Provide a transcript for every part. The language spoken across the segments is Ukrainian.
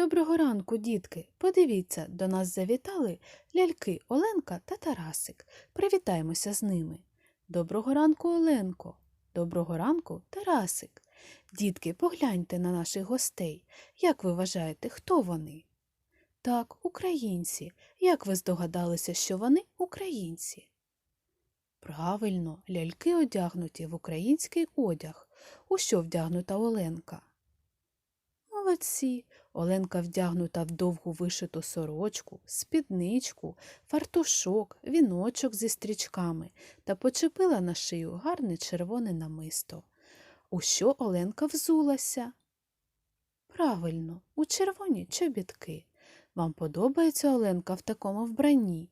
Доброго ранку, дітки. Подивіться, до нас завітали ляльки Оленка та Тарасик. Привітаємося з ними. Доброго ранку, Оленко. Доброго ранку, Тарасик. Дітки, погляньте на наших гостей. Як ви вважаєте, хто вони? Так, українці. Як ви здогадалися, що вони українці? Правильно, ляльки одягнуті в український одяг. У що вдягнута Оленка? Молодці. Оленка вдягнута в довгу вишиту сорочку, спідничку, фартушок, віночок зі стрічками та почепила на шию гарне червоне намисто. У що Оленка взулася? Правильно, у червоні чобітки. Вам подобається Оленка в такому вбранні?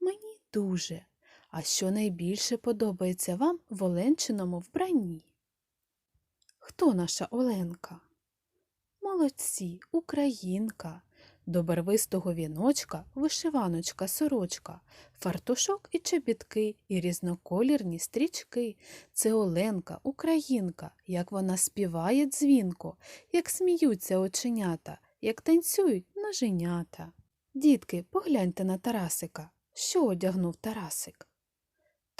Мені дуже. А що найбільше подобається вам в Оленчиному вбранні? Хто наша Оленка? Молодці, українка. До барвистого віночка вишиваночка, сорочка, фартушок і чобітки, і різноколірні стрічки. Це Оленка, українка, як вона співає дзвінко, як сміються оченята, як танцюють ноженята. Дітки, погляньте на Тарасика. Що одягнув Тарасик?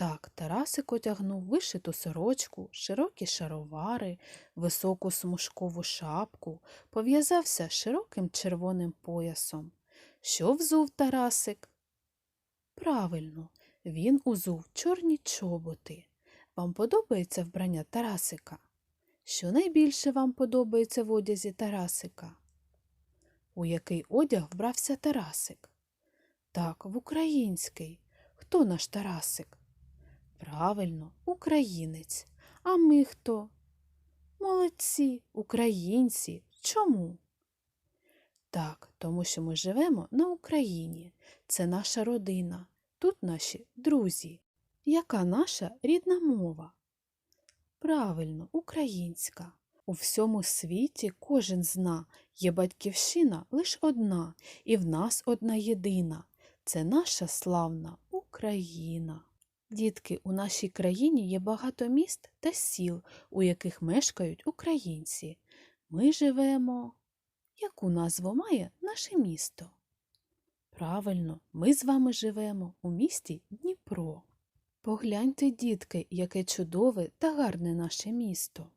Так, Тарасик одягнув вишиту сорочку, широкі шаровари, високу смужкову шапку, пов'язався широким червоним поясом. Що взув Тарасик? Правильно, він узув чорні чоботи. Вам подобається вбрання Тарасика? Що найбільше вам подобається в одязі Тарасика? У який одяг вбрався Тарасик? Так, в український. Хто наш Тарасик? Правильно, українець. А ми хто? Молодці, українці. Чому? Так, тому що ми живемо на Україні. Це наша родина. Тут наші друзі. Яка наша рідна мова? Правильно, українська. У всьому світі кожен зна, є батьківщина лиш одна, і в нас одна єдина. Це наша славна Україна. Дітки, у нашій країні є багато міст та сіл, у яких мешкають українці. Ми живемо. Яку назву має наше місто? Правильно, ми з вами живемо у місті Дніпро. Погляньте, дітки, яке чудове та гарне наше місто.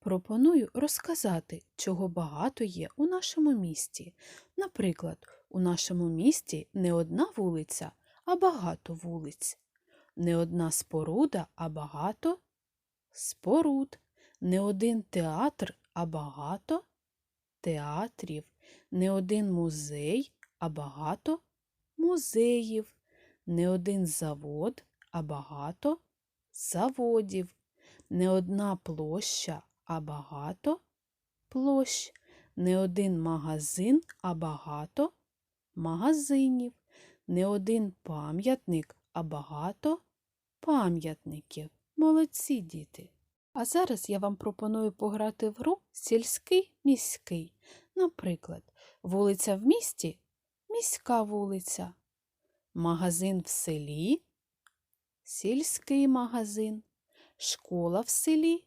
Пропоную розказати, чого багато є у нашому місті. Наприклад, у нашому місті не одна вулиця, а багато вулиць. Не одна споруда, а багато споруд. Не один театр, а багато театрів. Не один музей, а багато музеїв. Не один завод, а багато заводів. Не одна площа, а багато площ. Не один магазин, а багато магазинів. Не один пам'ятник, а багато пам'ятників. Молодці діти. А зараз я вам пропоную пограти в гру сільський міський. Наприклад, вулиця в місті міська вулиця, магазин в селі, сільський магазин, школа в селі,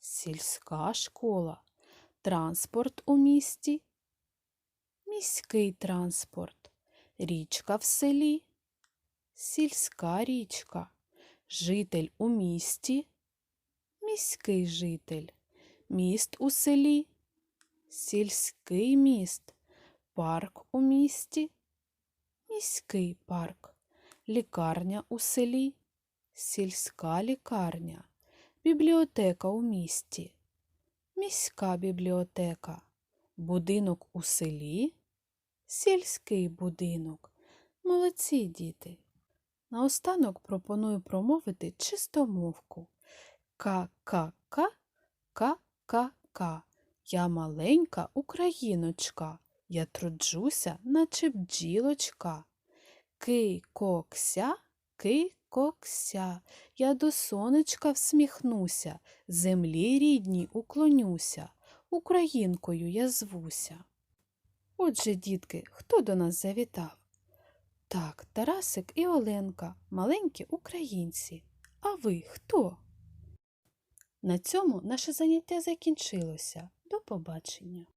сільська школа, транспорт у місті, міський транспорт, річка в селі сільська річка, житель у місті, міський житель, міст у селі, сільський міст, парк у місті, міський парк, лікарня у селі, сільська лікарня, бібліотека у місті, міська бібліотека, будинок у селі, сільський будинок. Молодці діти. Наостанок пропоную промовити чистомовку. Ка-ка-ка, ка-ка-ка. Я маленька україночка, я труджуся, наче бджілочка. Ки-кокся, ки-кокся, я до сонечка всміхнуся, землі рідній уклонюся, українкою я звуся. Отже, дітки, хто до нас завітав? Так, Тарасик і Оленка, маленькі українці. А ви хто? На цьому наше заняття закінчилося. До побачення.